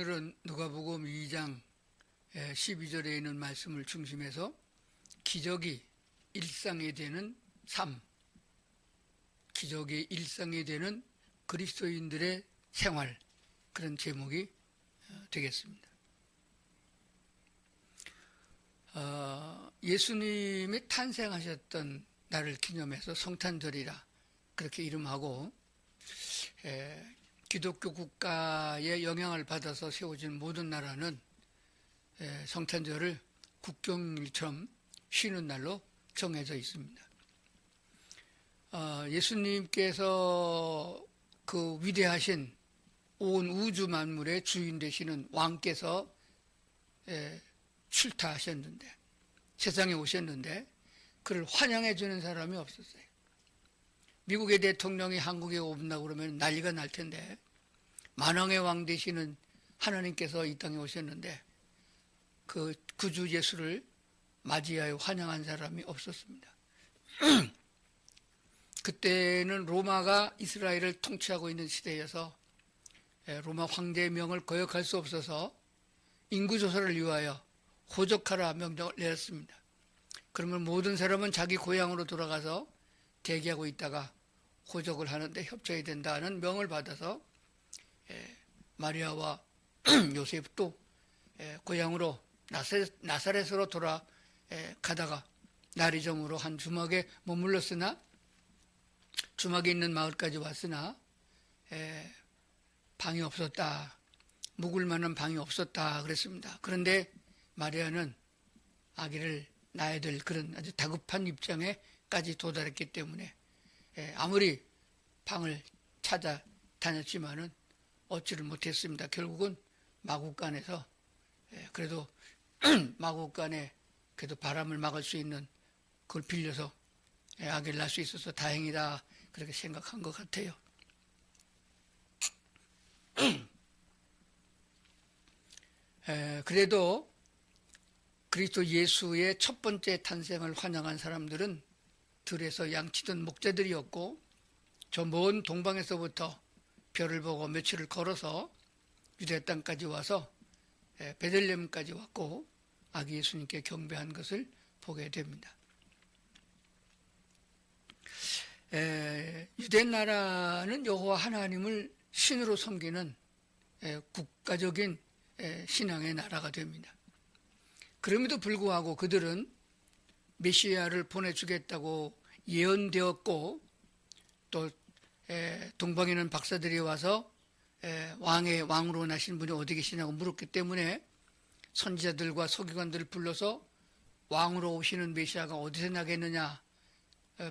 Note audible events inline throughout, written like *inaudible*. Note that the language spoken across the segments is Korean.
오늘은 누가복음 2장 12절에 있는 말씀을 중심해서 기적이 일상이 되는 삶, 기적이 일상이 되는 그리스도인들의 생활 그런 제목이 어, 되겠습니다. 어, 예수님이 탄생하셨던 날을 기념해서 성탄절이라 그렇게 이름하고 에, 기독교 국가의 영향을 받아서 세워진 모든 나라는 에, 성탄절을 국경일처럼 쉬는 날로 정해져 있습니다. 어, 예수님께서 그 위대하신 온 우주 만물의 주인 되시는 왕께서 에, 출타하셨는데 세상에 오셨는데 그를 환영해 주는 사람이 없었어요. 미국의 대통령이 한국에 온다고 그러면 난리가 날 텐데 만왕의 왕 되시는 하나님께서 이 땅에 오셨는데 그 구주 예수를 맞이하여 환영한 사람이 없었습니다. *clears throat* 그때는 로마가 이스라엘을 통치하고 있는 시대여서 예, 로마 황제의 명을 거역할 수 없어서 인구 조사를 위하여 호적하라 명령을 내렸습니다. 그러면 모든 사람은 자기 고향으로 돌아가서 대기하고 있다가 호적을 하는데 협조해야 된다는 명을 받아서 예, 마리아와 *clears throat* 요셉도 예, 고향으로 나사렛 으로 돌아 예, 가다가 날이 점으로 한 주막에 머물렀으나 주막에 있는 마을까지 왔으나 방이 없었다. 묵을 만한 방이 없었다 그랬습니다. 그런데 마리아는 아기를 낳아야 될 그런 아주 다급한 입장에까지 도달했기 때문에 아무리 방을 찾아 다녔지만은 얻지를 못했습니다. 결국은 마국간에서 그래도 *clears throat* 마국간에 그래도 바람을 막을 수 있는 그걸 빌려서 아기를 낳을 수 있어서 다행이다 그렇게 생각한 것 같아요. *clears throat* 그래도 그리스도 예수의 첫 번째 탄생을 환영한 사람들은 들에서 양치던 목자들이었고 저 먼 동방에서부터 별을 보고 며칠을 걸어서 유대 땅까지 와서 베들렘까지 왔고 아기 예수님께 경배한 것을 보게 됩니다. 유대 나라는 여호와 하나님을 신으로 섬기는 국가적인 신앙의 나라가 됩니다. 그럼에도 불구하고 그들은 메시아를 보내주겠다고 예언되었고 또 동방에 있는 박사들이 와서 왕의 왕으로 나신 분이 어디 계시냐고 물었기 때문에 선지자들과 서기관들을 불러서 왕으로 오시는 메시아가 어디서 나겠느냐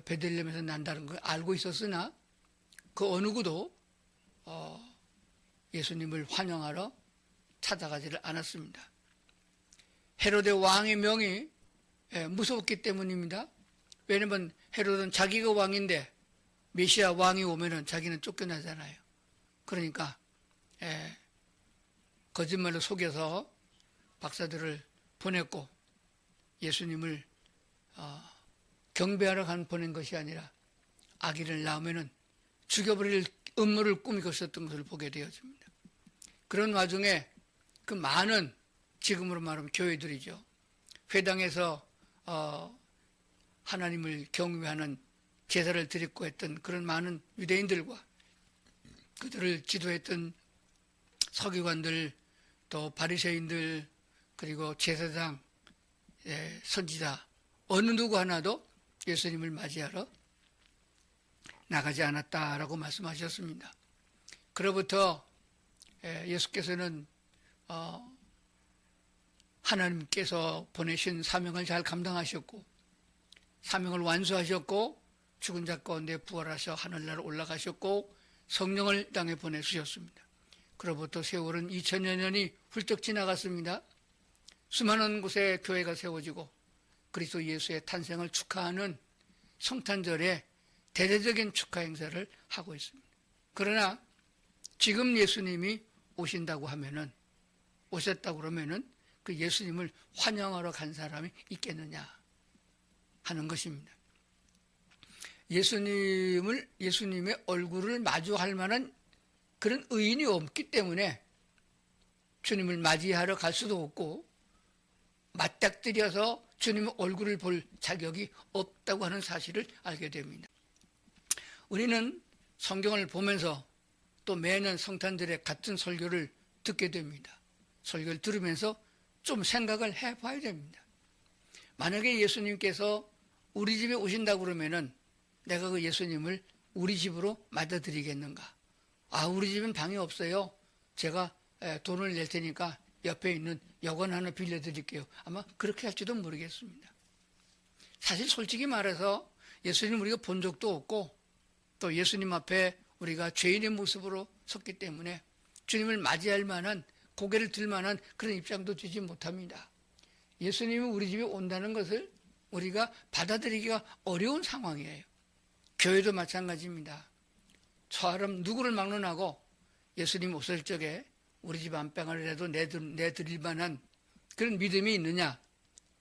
베들렘에서 난다는 걸 알고 있었으나 그 어느 누구도 어, 예수님을 환영하러 찾아가지를 않았습니다. 헤로데 왕의 명이 무서웠기 때문입니다. 왜냐면 헤로드는 자기가 왕인데 메시아 왕이 오면은 자기는 쫓겨나잖아요. 그러니까 예, 거짓말로 속여서 박사들을 보냈고 예수님을 어, 경배하러 간 보낸 것이 아니라 아기를 낳으면은 죽여버릴 음모를 꾸미고 있었던 것을 보게 되어집니다. 그런 와중에 그 많은 지금으로 말하면 교회들이죠. 회당에서 어, 하나님을 경외하는 제사를 드리고 했던 그런 많은 유대인들과 그들을 지도했던 서기관들 또 바리새인들 그리고 제사장 예, 선지자 어느 누구 하나도 예수님을 맞이하러 나가지 않았다라고 말씀하셨습니다. 그로부터 예, 예수께서는 어, 하나님께서 보내신 사명을 잘 감당하셨고 사명을 완수하셨고 죽은 자 가운데 부활하셔 하늘나라 올라가셨고 성령을 땅에 보내주셨습니다. 그로부터 세월은 2000여 년이 훌쩍 지나갔습니다. 수많은 곳에 교회가 세워지고 그리스도 예수의 탄생을 축하하는 성탄절에 대대적인 축하 행사를 하고 있습니다. 그러나 지금 예수님이 오신다고 하면은 오셨다고 그러면은 그 예수님을 환영하러 간 사람이 있겠느냐 하는 것입니다. 예수님을 예수님의 얼굴을 마주할 만한 그런 의인이 없기 때문에 주님을 맞이하러 갈 수도 없고 맞닥뜨려서 주님 얼굴을 볼 자격이 없다고 하는 사실을 알게 됩니다. 우리는 성경을 보면서 또 매년 성탄절에 같은 설교를 듣게 됩니다. 설교를 들으면서 좀 생각을 해 봐야 됩니다. 만약에 예수님께서 우리 집에 오신다고 그러면은 내가 그 예수님을 우리 집으로 맞아들이겠는가? 아, 우리 집엔 방이 없어요. 제가 에, 돈을 낼 테니까 옆에 있는 여관 하나 빌려드릴게요. 아마 그렇게 할지도 모르겠습니다. 사실 솔직히 말해서 예수님 우리가 본 적도 없고 또 예수님 앞에 우리가 죄인의 모습으로 섰기 때문에 주님을 맞이할 만한 고개를 들 만한 그런 입장도 주지 못합니다. 예수님이 우리 집에 온다는 것을 우리가 받아들이기가 어려운 상황이에요. 교회도 마찬가지입니다. 저처럼 누구를 막론하고 예수님 오실 적에 우리 집 안방을라도 내드릴 만한 그런 믿음이 있느냐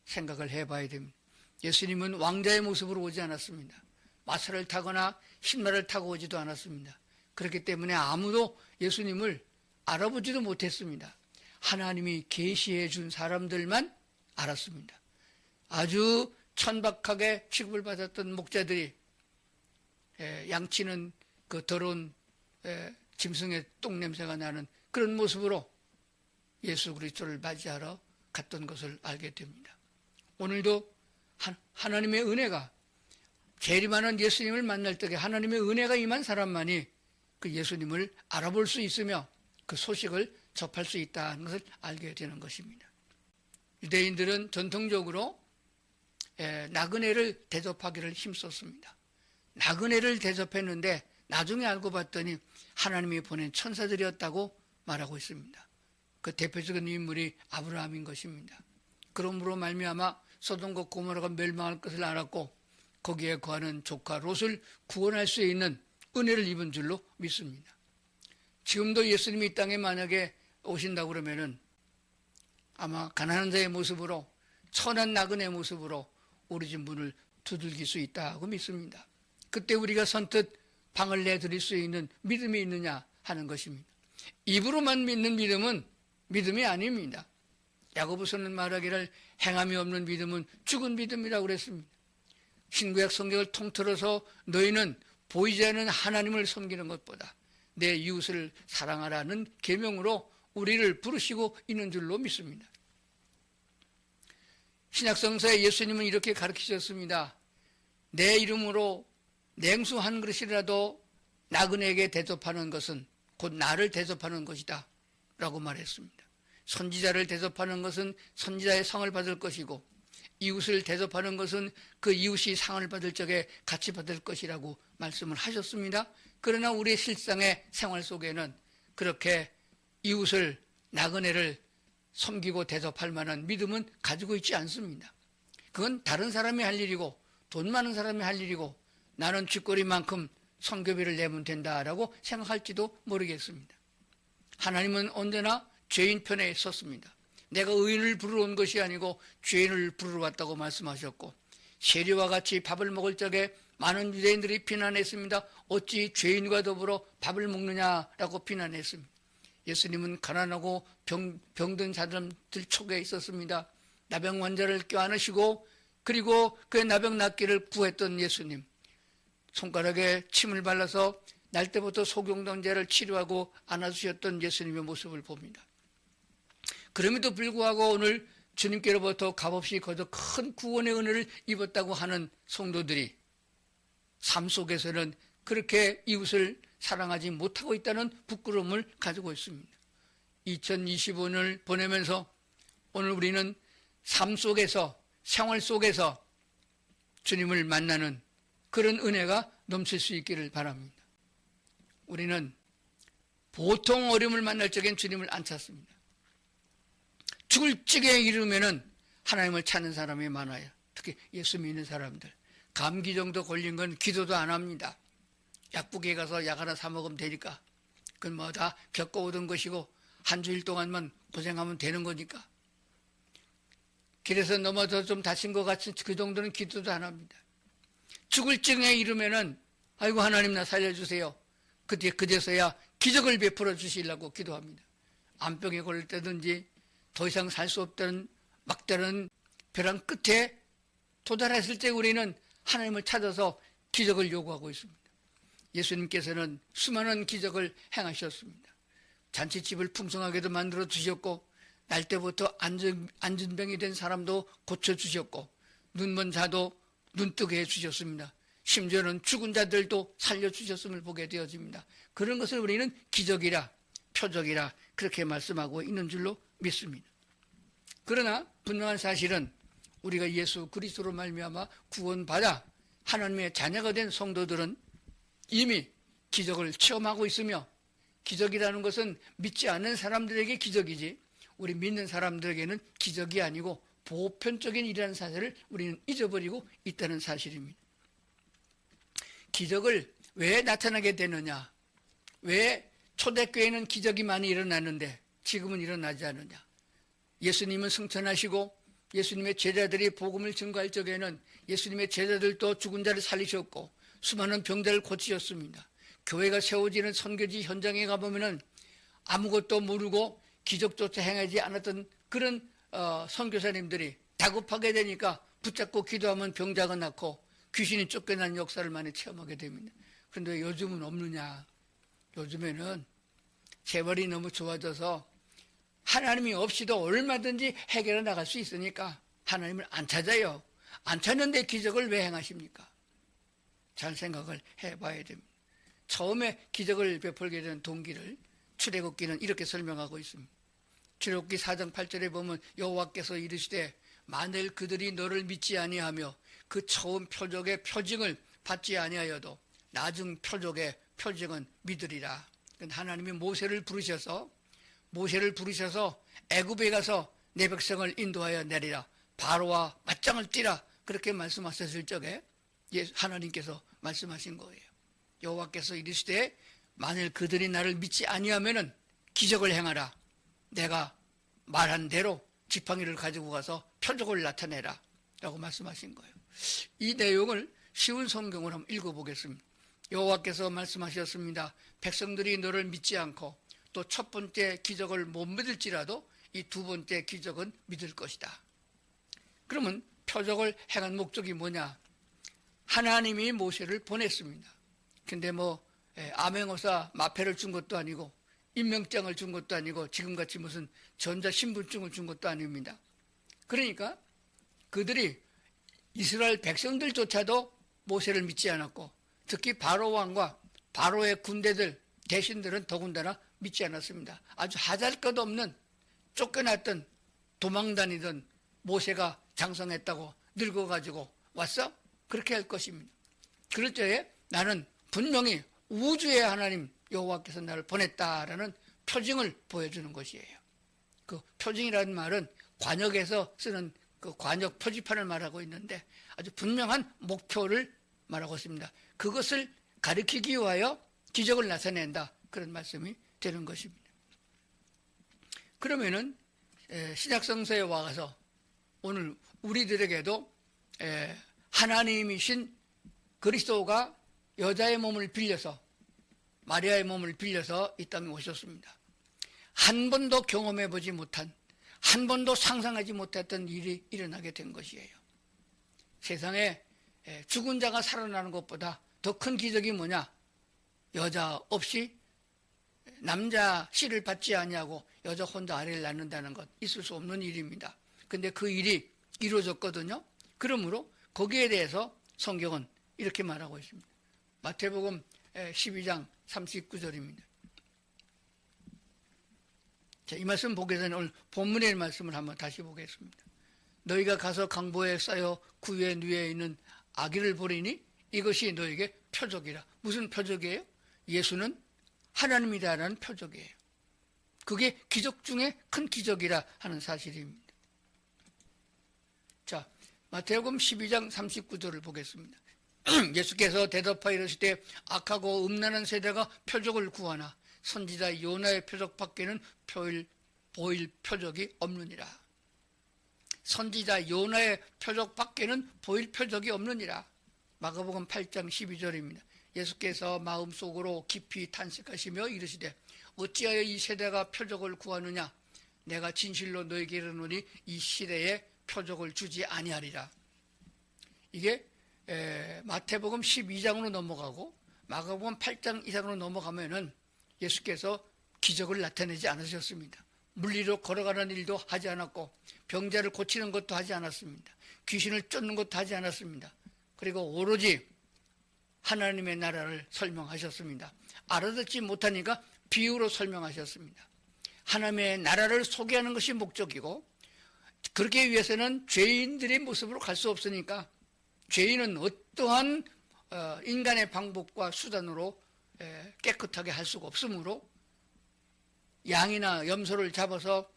생각을 해봐야 됩니다. 예수님은 왕자의 모습으로 오지 않았습니다. 마사를 타거나 신발을 타고 오지도 않았습니다. 그렇기 때문에 아무도 예수님을 알아보지도 못했습니다. 하나님이 계시해 준 사람들만 알았습니다. 아주 천박하게 취급을 받았던 목자들이 에, 양치는 그 더러운 에, 짐승의 똥 냄새가 나는 그런 모습으로 예수 그리스도를 맞이하러 갔던 것을 알게 됩니다. 오늘도 하, 하나님의 은혜가 재림하는 예수님을 만날 때에 하나님의 은혜가 임한 사람만이 그 예수님을 알아볼 수 있으며 그 소식을 접할 수 있다는 것을 알게 되는 것입니다. 유대인들은 전통적으로 에, 나그네를 대접하기를 힘썼습니다. 나그네를 대접했는데 나중에 알고 봤더니 하나님이 보낸 천사들이었다고 말하고 있습니다. 그 대표적인 인물이 아브라함인 것입니다. 그러므로 말미암아 소돔과 고모라가 멸망할 것을 알았고 거기에 거하는 조카 롯을 구원할 수 있는 은혜를 입은 줄로 믿습니다. 지금도 예수님이 이 땅에 만약에 오신다고 그러면은 아마 가난한 자의 모습으로 천한 나그네 모습으로 우리 집 문을 두들길 수 있다고 믿습니다. 그때 우리가 선뜻 방을 내드릴 수 있는 믿음이 있느냐 하는 것입니다. 입으로만 믿는 믿음은 믿음이 아닙니다. 야고보서는 말하기를 행함이 없는 믿음은 죽은 믿음이라고 그랬습니다. 신구약 성경을 통틀어서 너희는 보이지 않는 하나님을 섬기는 것보다 내 이웃을 사랑하라는 계명으로 우리를 부르시고 있는 줄로 믿습니다. 신약성서에 예수님은 이렇게 가르치셨습니다. 내 이름으로 냉수 한 그릇이라도 나그네에게 대접하는 것은 곧 나를 대접하는 것이다. 라고 말했습니다. 선지자를 대접하는 것은 선지자의 상을 받을 것이고 이웃을 대접하는 것은 그 이웃이 상을 받을 적에 같이 받을 것이라고 말씀을 하셨습니다. 그러나 우리의 실상의 생활 속에는 그렇게 이웃을 나그네를 섬기고 대접할 만한 믿음은 가지고 있지 않습니다. 그건 다른 사람이 할 일이고 돈 많은 사람이 할 일이고 나는 쥐꼬리만큼 성교비를 내면 된다라고 생각할지도 모르겠습니다. 하나님은 언제나 죄인 편에 섰습니다. 내가 의인을 부르러 온 것이 아니고 죄인을 부르러 왔다고 말씀하셨고 세리와 같이 밥을 먹을 적에 많은 유대인들이 비난했습니다. 어찌 죄인과 더불어 밥을 먹느냐라고 비난했습니다. 예수님은 가난하고 병, 병든 사람들 촉에 있었습니다. 나병 환자를 껴안으시고 그리고 그 나병 낫기를 구했던 예수님. 손가락에 침을 발라서 날 때부터 소경동제를 치료하고 안아주셨던 예수님의 모습을 봅니다. 그럼에도 불구하고 오늘 주님께로부터 값없이 거저 큰 구원의 은혜를 입었다고 하는 성도들이 삶 속에서는 그렇게 이웃을 사랑하지 못하고 있다는 부끄러움을 가지고 있습니다. 2025년을 보내면서 오늘 우리는 삶 속에서 생활 속에서 주님을 만나는 그런 은혜가 넘칠 수 있기를 바랍니다. 우리는 보통 어려움을 만날 적엔 주님을 안 찾습니다. 죽을 찌게 이르면은 하나님을 찾는 사람이 많아요. 특히 예수 믿는 사람들. 감기 정도 걸린 건 기도도 안 합니다. 약국에 가서 약 하나 사 먹으면 되니까. 그건 뭐 다 겪어오던 것이고 한 주일 동안만 고생하면 되는 거니까. 길에서 넘어져 좀 다친 것 같은 그 정도는 기도도 안 합니다. 죽을 증에 이르면은 아이고 하나님 나 살려주세요. 그때 그제서야 기적을 베풀어 주시려고 기도합니다. 암병에 걸릴 때든지 더 이상 살 수 없다는 막다른 벼랑 끝에 도달했을 때 우리는 하나님을 찾아서 기적을 요구하고 있습니다. 예수님께서는 수많은 기적을 행하셨습니다. 잔치집을 풍성하게도 만들어 주셨고 날 때부터 앉은, 앉은 병이 된 사람도 고쳐 주셨고 눈먼 자도 눈뜨게 해 주셨습니다. 심지어는 죽은 자들도 살려 주셨음을 보게 되어집니다. 그런 것을 우리는 기적이라 표적이라 그렇게 말씀하고 있는 줄로 믿습니다. 그러나 분명한 사실은 우리가 예수 그리스도로 말미암아 구원받아 하나님의 자녀가 된 성도들은 이미 기적을 체험하고 있으며 기적이라는 것은 믿지 않는 사람들에게 기적이지 우리 믿는 사람들에게는 기적이 아니고 보편적인 일이라는 사실을 우리는 잊어버리고 있다는 사실입니다. 기적을 왜 나타나게 되느냐? 왜 초대교회는 기적이 많이 일어나는데 지금은 일어나지 않느냐? 예수님은 승천하시고 예수님의 제자들이 복음을 증거할 적에는 예수님의 제자들도 죽은 자를 살리셨고 수많은 병자를 고치셨습니다. 교회가 세워지는 선교지 현장에 가보면은 아무것도 모르고 기적조차 행하지 않았던 그런 어, 선교사님들이 다급하게 되니까 붙잡고 기도하면 병자가 낫고 귀신이 쫓겨난 역사를 많이 체험하게 됩니다. 그런데 요즘은 없느냐? 요즘에는 재벌이 너무 좋아져서 하나님이 없이도 얼마든지 해결해 나갈 수 있으니까 하나님을 안 찾아요. 안 찾는데 기적을 왜 행하십니까? 잘 생각을 해봐야 됩니다. 처음에 기적을 베풀게 된 동기를 출애굽기는 이렇게 설명하고 있습니다. 출애굽기 4장 8절에 보면 여호와께서 이르시되 만일 그들이 너를 믿지 아니하며 그 처음 표적의 표징을 받지 아니하여도 나중 표적의 표징은 믿으리라. 하나님이 모세를 부르셔서 모세를 부르셔서 애굽에 가서 내 백성을 인도하여 내리라. 바로와 맞짱을 뛰라. 그렇게 말씀하셨을 적에 하나님께서 말씀하신 거예요. 여호와께서 이르시되 만일 그들이 나를 믿지 아니하면은 기적을 행하라. 내가 말한 대로 지팡이를 가지고 가서 표적을 나타내라. 라고 말씀하신 거예요. 이 내용을 쉬운 성경을 한번 읽어보겠습니다. 여호와께서 말씀하셨습니다. 백성들이 너를 믿지 않고 또 첫 번째 기적을 못 믿을지라도 이 두 번째 기적은 믿을 것이다. 그러면 표적을 행한 목적이 뭐냐? 하나님이 모세를 보냈습니다. 근데 뭐 예, 암행어사 마패를 준 것도 아니고 임명장을 준 것도 아니고 지금같이 무슨 전자신분증을 준 것도 아닙니다. 그러니까 그들이 이스라엘 백성들조차도 모세를 믿지 않았고 특히 바로 왕과 바로의 군대들 대신들은 더군다나 믿지 않았습니다. 아주 하잘 것 없는 쫓겨났던 도망다니던 모세가 장성했다고 늙어가지고 왔어? 그렇게 할 것입니다. 그럴 때에 나는 분명히 우주의 하나님 여호와께서 나를 보냈다라는 표징을 보여주는 것이에요. 그 표징이라는 말은 관역에서 쓰는 그 관역 표지판을 말하고 있는데 아주 분명한 목표를 말하고 있습니다. 그것을 가리키기 위하여 기적을 나타낸다. 그런 말씀이 되는 것입니다. 그러면은 신약성서에 와서 오늘 우리들에게도 하나님이신 그리스도가 여자의 몸을 빌려서 마리아의 몸을 빌려서 이 땅에 오셨습니다. 한 번도 경험해 보지 못한 한 번도 상상하지 못했던 일이 일어나게 된 것이에요. 세상에 죽은 자가 살아나는 것보다 더 큰 기적이 뭐냐? 여자 없이 남자 씨를 받지 아니하고 여자 혼자 아래를 낳는다는 것 있을 수 없는 일입니다. 근데 그 일이 이루어졌거든요. 그러므로 거기에 대해서 성경은 이렇게 말하고 있습니다. 마태복음 12장 39절입니다. 자, 이 말씀 보기 전에 오늘 본문의 말씀을 한번 다시 보겠습니다. 너희가 가서 강보에 쌓여 구에 누에 있는 아기를 보리니 이것이 너에게 표적이라. 무슨 표적이에요? 예수는 하나님이다라는 표적이에요. 그게 기적 중에 큰 기적이라 하는 사실입니다. 자, 마태복음 12장 39절을 보겠습니다. *clears throat* 예수께서 대답하여 이르시되 악하고 음란한 세대가 표적을 구하나 선지자 요나의 표적 밖에는 표일, 보일 표적이 없느니라. 선지자 요나의 표적 밖에는 보일 표적이 없느니라. 마가복음 8장 12절입니다. 예수께서 마음속으로 깊이 탄식하시며 이르시되 어찌하여 이 세대가 표적을 구하느냐 내가 진실로 너에게 이르노니 이 시대에 표적을 주지 아니하리라 이게 에, 마태복음 12장으로 넘어가고 마가복음 8장 이상으로 넘어가면은 예수께서 기적을 나타내지 않으셨습니다. 물리로 걸어가는 일도 하지 않았고 병자를 고치는 것도 하지 않았습니다. 귀신을 쫓는 것도 하지 않았습니다. 그리고 오로지 하나님의 나라를 설명하셨습니다. 알아듣지 못하니까 비유로 설명하셨습니다. 하나님의 나라를 소개하는 것이 목적이고 그렇게 위해서는 죄인들의 모습으로 갈 수 없으니까 죄인은 어떠한 어, 인간의 방법과 수단으로 에, 깨끗하게 할 수가 없으므로 양이나 염소를 잡아서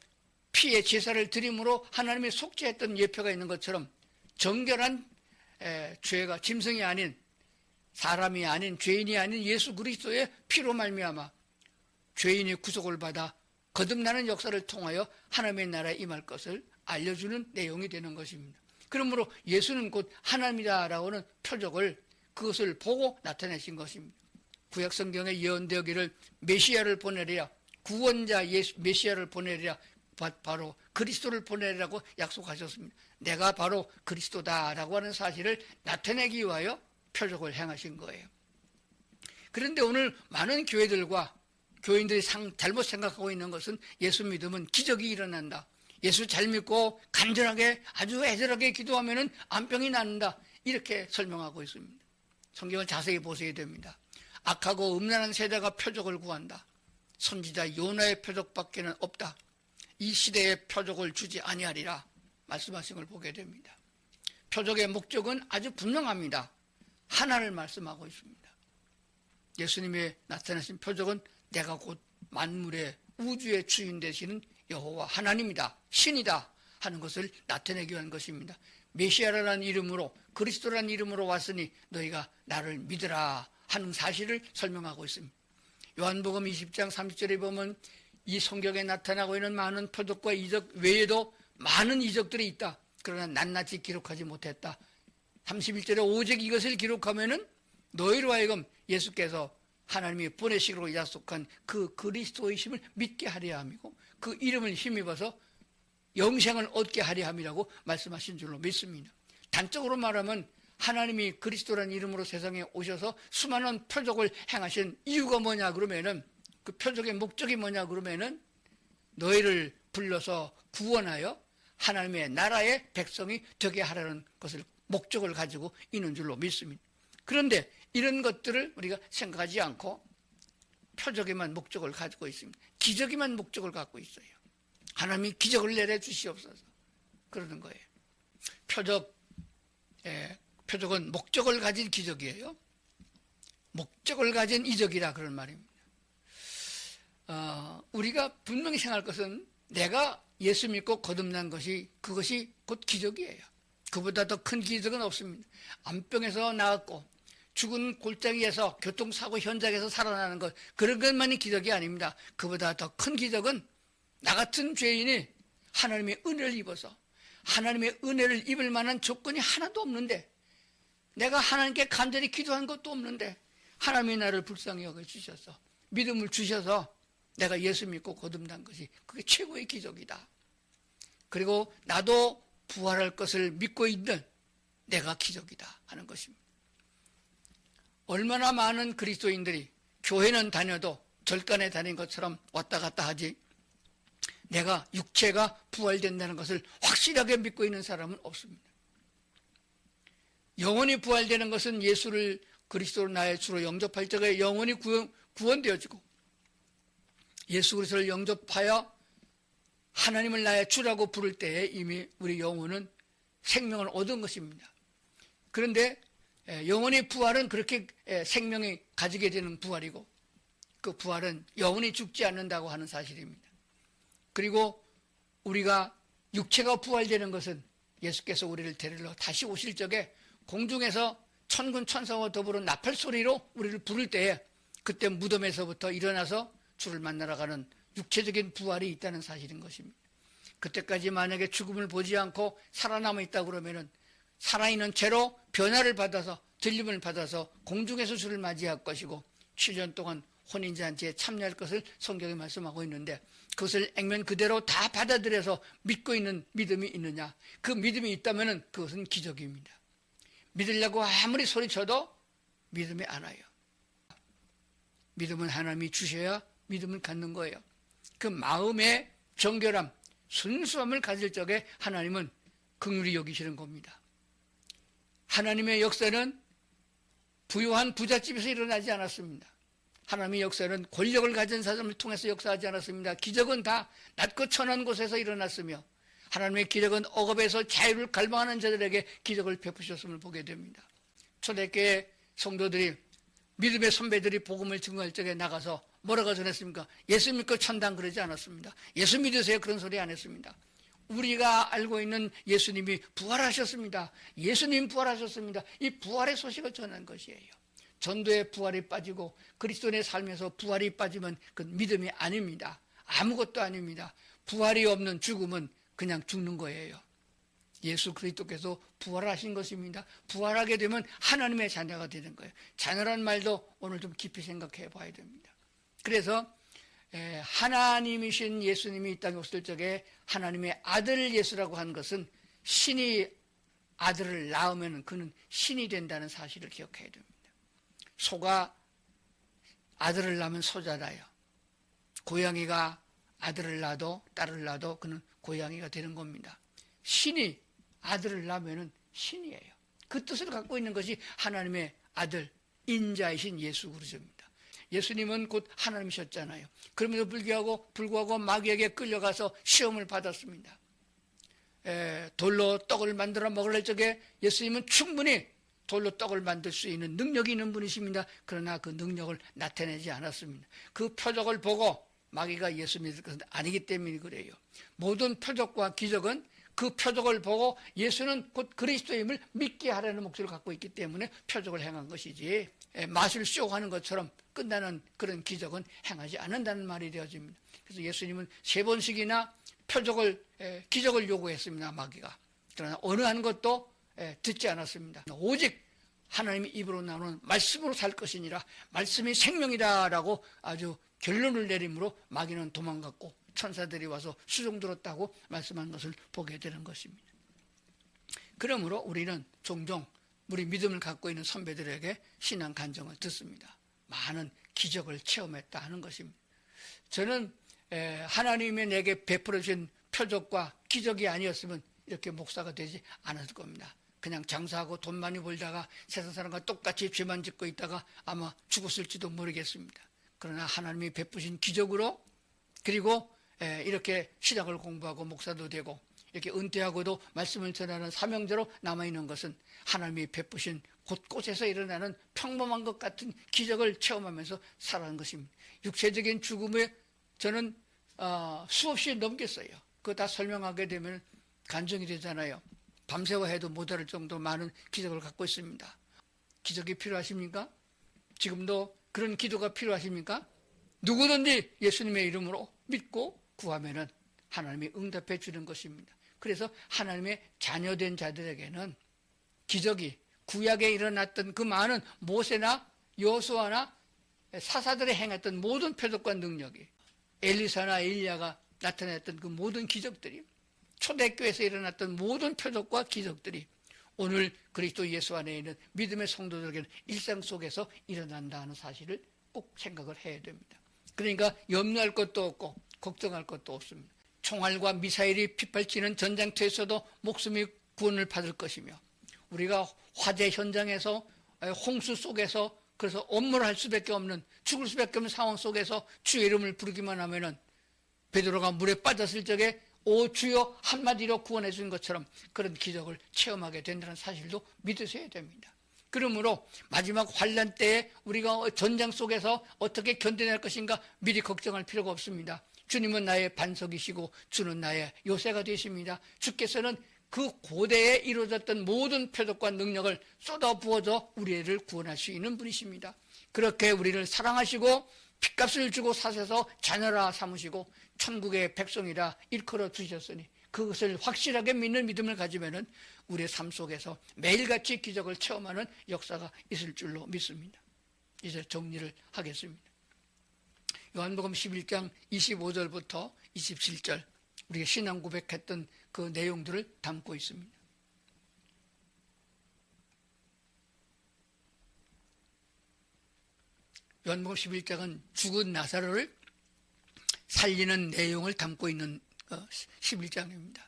피의 제사를 드림으로 하나님이 속죄했던 예표가 있는 것처럼 정결한 에, 죄가 짐승이 아닌 사람이 아닌 죄인이 아닌 예수 그리스도의 피로 말미암아 죄인의 구속을 받아 거듭나는 역사를 통하여 하나님의 나라에 임할 것을 알려주는 내용이 되는 것입니다. 그러므로 예수는 곧 하나님이다라고는 표적을 그것을 보고 나타내신 것입니다. 구약 성경에 예언되기를 메시아를 보내리라 구원자 예수 메시아를 보내리라 바- 바로 그리스도를 보내리라고 약속하셨습니다. 내가 바로 그리스도다라고 하는 사실을 나타내기 위하여 표적을 행하신 거예요. 그런데 오늘 많은 교회들과 교인들이 상, 잘못 생각하고 있는 것은 예수 믿으면 기적이 일어난다. 예수 잘 믿고 간절하게 아주 애절하게 기도하면은 암병이 낫는다. 이렇게 설명하고 있습니다. 성경을 자세히 보셔야 됩니다. 악하고 음란한 세대가 표적을 구한다. 선지자 요나의 표적밖에는 없다. 이 시대에 표적을 주지 아니하리라 말씀하신 걸 보게 됩니다. 표적의 목적은 아주 분명합니다. 하나를 말씀하고 있습니다. 예수님의 나타나신 표적은 내가 곧 만물의 우주의 주인 되시는 여호와 하나님이다. 신이다. 하는 것을 나타내기 위한 것입니다. 메시아라는 이름으로 그리스도라는 이름으로 왔으니 너희가 나를 믿으라 하는 사실을 설명하고 있습니다. 요한복음 20장 30절에 보면 이 성경에 나타나고 있는 많은 표적과 이적 외에도 많은 이적들이 있다. 그러나 낱낱이 기록하지 못했다. 31절에 오직 이것을 기록하면은 너희로 하여금 예수께서 하나님이 보내시기로 약속한 그 그리스도이심을 믿게 하려 함이고 그 이름을 힘입어서 영생을 얻게 하려 함이라고 말씀하신 줄로 믿습니다. 단적으로 말하면 하나님이 그리스도라는 이름으로 세상에 오셔서 수많은 표적을 행하신 이유가 뭐냐 그러면은 그 표적의 목적이 뭐냐 그러면은 너희를 불러서 구원하여 하나님의 나라의 백성이 되게 하라는 것을 목적을 가지고 있는 줄로 믿습니다. 그런데 이런 것들을 우리가 생각하지 않고 표적에만 목적을 가지고 있습니다. 기적에만 목적을 갖고 있어요. 하나님이 기적을 내려 주시옵소서. 그러는 거예요. 표적, 예, 표적은 목적을 가진 기적이에요. 목적을 가진 이적이라 그런 말입니다. 어, 우리가 분명히 생각할 것은 내가 예수 믿고 거듭난 것이 그것이 곧 기적이에요. 그보다 더 큰 기적은 없습니다. 암병에서 나았고 죽은 골짜기에서 교통사고 현장에서 살아나는 것 그런 것만이 기적이 아닙니다. 그보다 더 큰 기적은 나 같은 죄인이 하나님의 은혜를 입어서 하나님의 은혜를 입을 만한 조건이 하나도 없는데 내가 하나님께 간절히 기도한 것도 없는데 하나님이 나를 불쌍히 여겨 주셔서 믿음을 주셔서 내가 예수 믿고 거듭난 것이 그게 최고의 기적이다. 그리고 나도 부활할 것을 믿고 있는 내가 기적이다 하는 것입니다. 얼마나 많은 그리스도인들이 교회는 다녀도 절간에 다닌 것처럼 왔다 갔다 하지 내가 육체가 부활된다는 것을 확실하게 믿고 있는 사람은 없습니다. 영원히 부활되는 것은 예수를 그리스도로 나의 주로 영접할 적에 영원히 구원, 구원되어지고 예수 그리스도를 영접하여 하나님을 나의 주라고 부를 때에 이미 우리 영혼은 생명을 얻은 것입니다. 그런데 에, 영혼의 부활은 그렇게 에, 생명이 가지게 되는 부활이고 그 부활은 영혼이 죽지 않는다고 하는 사실입니다. 그리고 우리가 육체가 부활되는 것은 예수께서 우리를 데리러 다시 오실 적에 공중에서 천군 천사와 더불어 나팔 소리로 우리를 부를 때에 그때 무덤에서부터 일어나서 주를 만나러 가는 육체적인 부활이 있다는 사실인 것입니다. 그때까지 만약에 죽음을 보지 않고 살아남아 있다 그러면은 살아있는 채로 변화를 받아서 들림을 받아서 공중에서 주를 맞이할 것이고 7년 동안 혼인잔치에 참여할 것을 성경에 말씀하고 있는데 그것을 액면 그대로 다 받아들여서 믿고 있는 믿음이 있느냐? 그 믿음이 있다면 그것은 기적입니다. 믿으려고 아무리 소리쳐도 믿음이 안 와요. 믿음은 하나님이 주셔야 믿음을 갖는 거예요. 그 마음의 정결함 순수함을 가질 적에 하나님은 긍휼히 여기시는 겁니다 하나님의 역사는 부유한 부잣집에서 일어나지 않았습니다. 하나님의 역사는 권력을 가진 사람을 통해서 역사하지 않았습니다. 기적은 다 낮고 천한 곳에서 일어났으며 하나님의 기적은 억압에서 자유를 갈망하는 자들에게 기적을 베푸셨음을 보게 됩니다. 초대교회 성도들이 믿음의 선배들이 복음을 증거할 적에 나가서 뭐라고 전했습니까? 예수 믿고 천당 그러지 않았습니다. 예수 믿으세요 그런 소리 안 했습니다. 우리가 알고 있는 예수님이 부활하셨습니다. 예수님 부활하셨습니다. 이 부활의 소식을 전한 것이에요. 전도의 부활이 빠지고 그리스도의 삶에서 부활이 빠지면 그 믿음이 아닙니다. 아무것도 아닙니다. 부활이 없는 죽음은 그냥 죽는 거예요. 예수 그리스도께서 부활하신 것입니다. 부활하게 되면 하나님의 자녀가 되는 거예요. 자녀란 말도 오늘 좀 깊이 생각해 봐야 됩니다. 그래서 에, 하나님이신 예수님이 이 땅에 오실 적에 하나님의 아들 예수라고 한 것은 신이 아들을 낳으면 그는 신이 된다는 사실을 기억해야 됩니다. 소가 아들을 낳으면 소잖아요. 고양이가 아들을 낳아도 딸을 낳아도 그는 고양이가 되는 겁니다. 신이 아들을 낳으면 신이에요. 그 뜻을 갖고 있는 것이 하나님의 아들 인자이신 예수 그리스도입니다. 예수님은 곧 하나님이셨잖아요. 그럼에도 불구하고 불구하고 마귀에게 끌려가서 시험을 받았습니다. 에, 돌로 떡을 만들어 먹을 적에 예수님은 충분히 돌로 떡을 만들 수 있는 능력이 있는 분이십니다. 그러나 그 능력을 나타내지 않았습니다. 그 표적을 보고 마귀가 예수 믿을 것은 아니기 때문에 그래요. 모든 표적과 기적은 그 표적을 보고 예수는 곧 그리스도임을 믿게 하라는 목적을 갖고 있기 때문에 표적을 행한 것이지 에, 마술 쇼하는 것처럼 끝나는 그런 기적은 행하지 않는다는 말이 되어집니다. 그래서 예수님은 세 번씩이나 표적을 에, 기적을 요구했습니다. 마귀가 그러나 어느 한 것도 에, 듣지 않았습니다. 오직 하나님의 입으로 나오는 말씀으로 살 것이니라 말씀이 생명이다라고 아주 결론을 내림으로 마귀는 도망갔고 천사들이 와서 수종 들었다고 말씀한 것을 보게 되는 것입니다. 그러므로 우리는 종종 우리 믿음을 갖고 있는 선배들에게 신앙 간정을 듣습니다. 많은 기적을 체험했다 하는 것입니다. 저는 하나님의 내게 베풀어 주신 표적과 기적이 아니었으면 이렇게 목사가 되지 않았을 겁니다. 그냥 장사하고 돈 많이 벌다가 세상 사람과 똑같이 죄만 짓고 있다가 아마 죽었을지도 모르겠습니다. 그러나 하나님이 베푸신 기적으로 그리고 이렇게 신학을 공부하고 목사도 되고 이렇게 은퇴하고도 말씀을 전하는 사명자로 남아있는 것은 하나님이 베푸신 곳곳에서 일어나는 평범한 것 같은 기적을 체험하면서 살아가는 것입니다. 육체적인 죽음에 저는 어, 수없이 넘겼어요. 그거 다 설명하게 되면 간정이 되잖아요. 밤새워 해도 못할 정도 많은 기적을 갖고 있습니다. 기적이 필요하십니까? 지금도 그런 기도가 필요하십니까? 누구든지 예수님의 이름으로 믿고 구하면은 하나님이 응답해 주는 것입니다. 그래서 하나님의 자녀된 자들에게는 기적이 구약에 일어났던 그 많은 모세나 여수아나 사사들이 행했던 모든 표적과 능력이 엘리사나 엘리야가 나타냈던 그 모든 기적들이 초대교회에서 일어났던 모든 표적과 기적들이 오늘 그리스도 예수 안에 있는 믿음의 성도들에게는 일상 속에서 일어난다 하는 사실을 꼭 생각을 해야 됩니다. 그러니까 염려할 것도 없고 걱정할 것도 없습니다. 총알과 미사일이 빗발치는 전장터에서도 목숨이 구원을 받을 것이며 우리가 화재 현장에서 홍수 속에서 그래서 업무를 할 수밖에 없는 죽을 수밖에 없는 상황 속에서 주의 이름을 부르기만 하면은 베드로가 물에 빠졌을 적에 오 주여 한마디로 구원해 준 것처럼 그런 기적을 체험하게 된다는 사실도 믿으셔야 됩니다. 그러므로 마지막 환란 때에 우리가 전장 속에서 어떻게 견뎌낼 것인가 미리 걱정할 필요가 없습니다. 주님은 나의 반석이시고 주는 나의 요새가 되십니다. 주께서는 그 고대에 이루어졌던 모든 표적과 능력을 쏟아 부어서 우리를 구원할 수 있는 분이십니다. 그렇게 우리를 사랑하시고 핏값을 주고 사셔서 자녀라 삼으시고 천국의 백성이라 일컬어 주셨으니 그것을 확실하게 믿는 믿음을 가지면은 우리의 삶 속에서 매일같이 기적을 체험하는 역사가 있을 줄로 믿습니다. 이제 정리를 하겠습니다. 요한복음 11장 25절부터 27절 우리가 신앙 고백했던 그 내용들을 담고 있습니다. 요한복음 11장은 죽은 나사로를 살리는 내용을 담고 있는 11장입니다.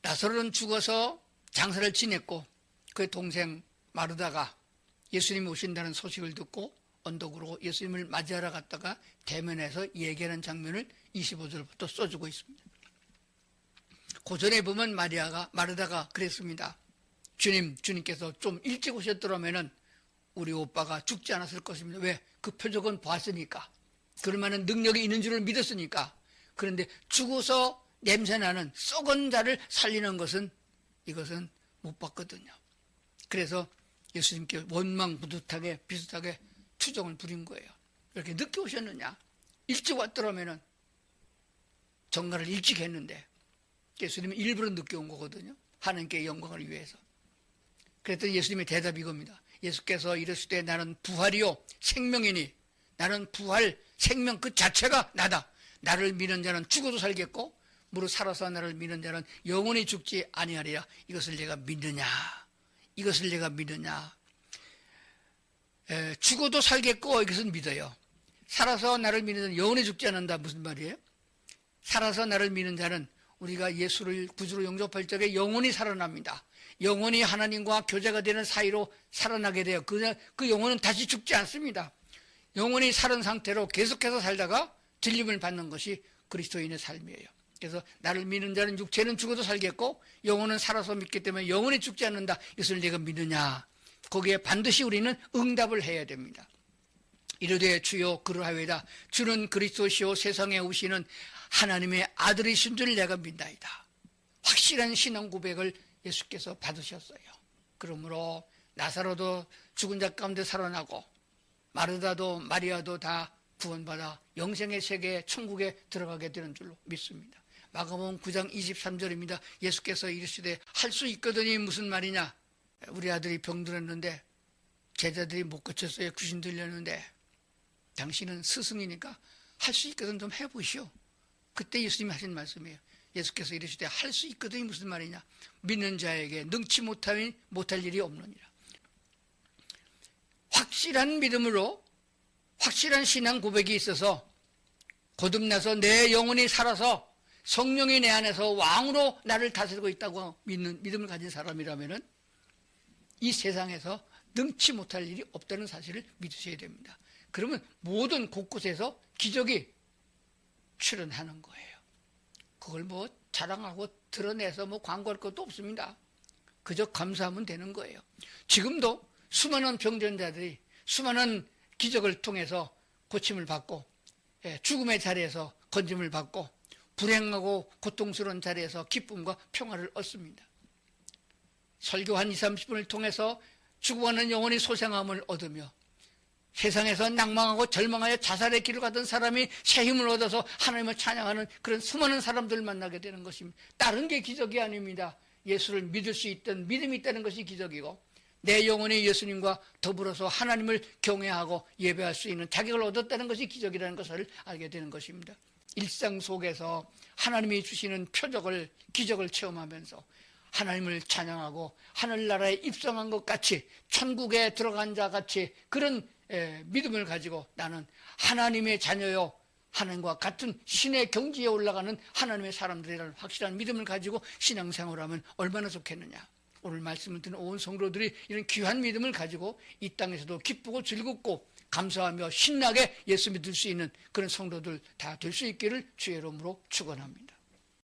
나사로는 죽어서 장사를 지냈고 그의 동생 마르다가 예수님이 오신다는 소식을 듣고 언덕으로 예수님을 맞이하러 갔다가 대면에서 얘기하는 장면을 25절부터 써주고 있습니다. 고전에 보면 마리아가 마르다가 그랬습니다. 주님, 주님께서 좀 일찍 오셨더라면은 우리 오빠가 죽지 않았을 것입니다. 왜? 그 표적은 봤으니까. 그러면은 능력이 있는 줄을 믿었으니까. 그런데 죽어서 냄새나는 썩은 자를 살리는 것은 이것은 못 봤거든요. 그래서 예수님께 원망 부듯하게 비슷하게 투정을 부린 거예요. 이렇게 늦게 오셨느냐? 일찍 왔더라면은 정가를 일찍 했는데 예수님은 일부러 늦게 온 거거든요. 하나님께 영광을 위해서. 그랬더니 예수님의 대답이 이겁니다. 예수께서 이랬을 때 나는 부활이요 생명이니 나는 부활 생명 그 자체가 나다. 나를 믿는 자는 죽어도 살겠고 무릇 살아서 나를 믿는 자는 영원히 죽지 아니하리라. 이것을 내가 믿느냐? 이것을 내가 믿느냐? 에, 죽어도 살겠고 이것은 믿어요. 살아서 나를 믿는 자는 영원히 죽지 않는다 무슨 말이에요? 살아서 나를 믿는 자는 우리가 예수를 구주로 영접할 적에 영원히 살아납니다. 영원히 하나님과 교제가 되는 사이로 살아나게 돼요. 그, 그 영혼은 다시 죽지 않습니다. 영원히 살은 상태로 계속해서 살다가 진림을 받는 것이 그리스도인의 삶이에요. 그래서 나를 믿는 자는 육체는 죽어도 살겠고 영혼은 살아서 믿기 때문에 영원히 죽지 않는다. 이것을 내가 믿느냐? 거기에 반드시 우리는 응답을 해야 됩니다. 이르되 주여 그러하외다. 주는 그리스도시요 세상에 오시는 하나님의 아들이신 줄 내가 믿나이다. 확실한 신앙 고백을 예수께서 받으셨어요. 그러므로 나사로도 죽은 자 가운데 살아나고 마르다도 마리아도 다 구원받아 영생의 세계에 천국에 들어가게 되는 줄로 믿습니다. 마가복음 9장 23절입니다. 예수께서 이르시되 할 수 있거든이 무슨 말이냐? 우리 아들이 병들었는데 제자들이 못 고쳤어요. 귀신 들렸는데 당신은 스승이니까 할 수 있거든 좀 해보시오. 그때 예수님이 하신 말씀이에요. 예수께서 이르시되 할 수 있거든이 무슨 말이냐? 믿는 자에게 능치 못하면 못할 일이 없느니라. 확실한 믿음으로 확실한 신앙 고백이 있어서 거듭나서 내 영혼이 살아서 성령이 내 안에서 왕으로 나를 다스리고 있다고 믿는 믿음을 가진 사람이라면은 이 세상에서 능치 못할 일이 없다는 사실을 믿으셔야 됩니다. 그러면 모든 곳곳에서 기적이 출현하는 거예요. 그걸 뭐 자랑하고 드러내서 뭐 광고할 것도 없습니다. 그저 감사하면 되는 거예요. 지금도 수많은 병전자들이 수많은 기적을 통해서 고침을 받고 예, 죽음의 자리에서 건짐을 받고 불행하고 고통스러운 자리에서 기쁨과 평화를 얻습니다. 설교 한 2, 30분을 통해서 죽어가는 영혼이 소생함을 얻으며 세상에서 낭망하고 절망하여 자살의 길을 가던 사람이 새 힘을 얻어서 하나님을 찬양하는 그런 수많은 사람들을 만나게 되는 것입니다. 다른 게 기적이 아닙니다. 예수를 믿을 수 있던 믿음이 있다는 것이 기적이고 내 영혼이 예수님과 더불어서 하나님을 경외하고 예배할 수 있는 자격을 얻었다는 것이 기적이라는 것을 알게 되는 것입니다. 일상 속에서 하나님이 주시는 표적을 기적을 체험하면서 하나님을 찬양하고 하늘나라에 입성한 것 같이 천국에 들어간 자 같이 그런 믿음을 가지고 나는 하나님의 자녀요 하나님과 같은 신의 경지에 올라가는 하나님의 사람들이라는 확실한 믿음을 가지고 신앙생활하면 얼마나 좋겠느냐. 오늘 말씀을 듣는 온 성도들이 이런 귀한 믿음을 가지고 이 땅에서도 기쁘고 즐겁고 감사하며 신나게 예수 믿을 수 있는 그런 성도들 다 될 수 있기를 주의 이름으로 축원합니다.